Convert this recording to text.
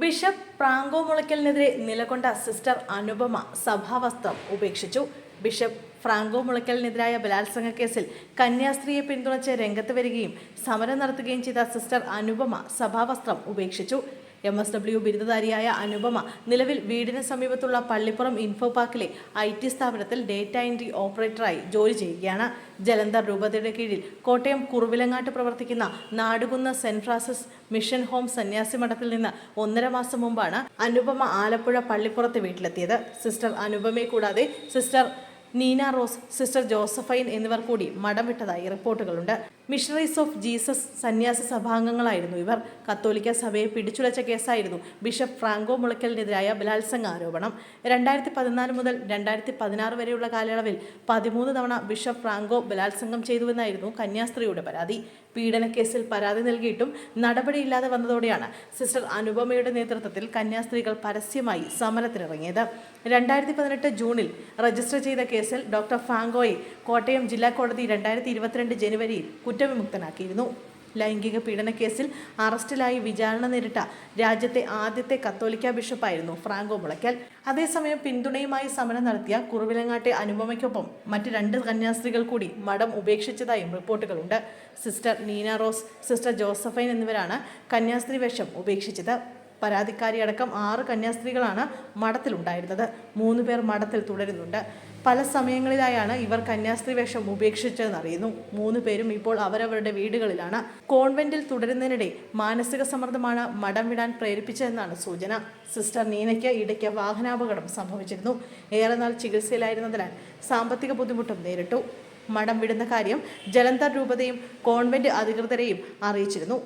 Bishop പ്രാങ്കോ മുളയ്ക്കലിനെതിരെ നിലകൊണ്ട sister Anupama സഭാവസ്ത്രം ഉപേക്ഷിച്ചു. ബിഷപ്പ് ഫ്രാങ്കോ മുളയ്ക്കലിനെതിരായ ബലാത്സംഗ കേസിൽ കന്യാസ്ത്രീയെ പിന്തുണച്ച് രംഗത്ത് വരികയും സമരം നടത്തുകയും ചെയ്ത സിസ്റ്റർ അനുപമ സഭാവസ്ത്രം ഉപേക്ഷിച്ചു. എം എസ് ഡബ്ല്യു ബിരുദധാരിയായ അനുപമ നിലവിൽ വീടിന് സമീപത്തുള്ള പള്ളിപ്പുറം ഇൻഫോ പാർക്കിലെ ഐ ടി സ്ഥാപനത്തിൽ ഡേറ്റ എൻട്രി ഓപ്പറേറ്ററായി ജോലി ചെയ്യുകയാണ്. ജലന്ധർ രൂപതയുടെ കീഴിൽ കോട്ടയം കുറുവിലങ്ങാട്ട് പ്രവർത്തിക്കുന്ന നാടുകുന്ന സെന്റ് ഫ്രാൻസിസ് മിഷൻ ഹോം സന്യാസി മഠത്തിൽ നിന്ന് ഒന്നര മാസം മുമ്പാണ് അനുപമ ആലപ്പുഴ പള്ളിപ്പുറത്തെ വീട്ടിലെത്തിയത്. സിസ്റ്റർ അനുപമയെ കൂടാതെ sister Neena Rose sister Josephine എന്നിവർ കൂടി മടം വിട്ടതായി റിപ്പോർട്ടുകളുണ്ട്. മിഷണറീസ് ഓഫ് ജീസസ് സന്യാസ സഭാംഗങ്ങളായിരുന്നു ഇവർ. കത്തോലിക്ക സഭയെ പിടിച്ചുലച്ച കേസായിരുന്നു ബിഷപ്പ് ഫ്രാങ്കോ മുളയ്ക്കലിനെതിരായ ബലാത്സംഗ ആരോപണം രണ്ടായിരത്തി പതിനാല് മുതൽ രണ്ടായിരത്തി പതിനാറ് വരെയുള്ള കാലയളവിൽ പതിമൂന്ന് തവണ ബിഷപ്പ് ഫ്രാങ്കോ ബലാത്സംഗം ചെയ്തുവെന്നായിരുന്നു കന്യാസ്ത്രീയുടെ പരാതി. പീഡനക്കേസിൽ പരാതി നൽകിയിട്ടും നടപടിയില്ലാതെ വന്നതോടെയാണ് സിസ്റ്റർ അനുപമയുടെ നേതൃത്വത്തിൽ കന്യാസ്ത്രീകൾ പരസ്യമായി സമരത്തിനിറങ്ങിയത്. രണ്ടായിരത്തി പതിനെട്ട് ജൂണിൽ രജിസ്റ്റർ ചെയ്ത കേസിൽ ഡോക്ടർ ഫാങ്കോയെ കോട്ടയം ജില്ലാ കോടതി രണ്ടായിരത്തി ഇരുപത്തിരണ്ട് ജനുവരിയിൽ കുറ്റവിമുക്തനാക്കിയിരുന്നു. ലൈംഗിക പീഡന കേസിൽ അറസ്റ്റിലായി വിചാരണ നേരിട്ട രാജ്യത്തെ ആദ്യത്തെ കത്തോലിക്ക ബിഷപ്പായിരുന്നു ഫ്രാങ്കോ മുളയ്ക്കൽ. അതേസമയം പിന്തുണയുമായി സമരം നടത്തിയ കുറുവിലങ്ങാട്ടെ അനുപമയ്ക്കൊപ്പം മറ്റ് രണ്ട് കന്യാസ്ത്രീകൾ കൂടി മഠം ഉപേക്ഷിച്ചതായും റിപ്പോർട്ടുകളുണ്ട്. Sister Neena Rose sister Josephine എന്നിവരാണ് കന്യാസ്ത്രീ വേഷം ഉപേക്ഷിച്ചത്. പരാതിക്കാരിയടക്കം ആറ് കന്യാസ്ത്രീകളാണ് മഠത്തിലുണ്ടായിരുന്നത്. മൂന്ന് പേർ മഠത്തിൽ തുടരുന്നുണ്ട്. പല സമയങ്ങളിലായാണ് ഇവർ കന്യാസ്ത്രീ വേഷം ഉപേക്ഷിച്ചതെന്നറിയുന്നു. മൂന്ന് പേരും ഇപ്പോൾ അവരവരുടെ വീടുകളിലാണ്. കോൺവെന്റിൽ തുടരുന്നതിനിടെ മാനസിക സമ്മർദ്ദമാണ് മടം വിടാൻ പ്രേരിപ്പിച്ചതെന്നാണ് സൂചന. സിസ്റ്റർ നീനയ്ക്ക് ഇടയ്ക്ക് വാഹനാപകടം സംഭവിച്ചിരുന്നു. ഏറെ നാൾ ചികിത്സയിലായിരുന്നതിനാൽ സാമ്പത്തിക ബുദ്ധിമുട്ടും നേരിട്ടു. മടം വിടുന്ന കാര്യം ജലന്ധർ രൂപതയും കോൺവെന്റ് അധികൃതരെയും അറിയിച്ചിരുന്നു.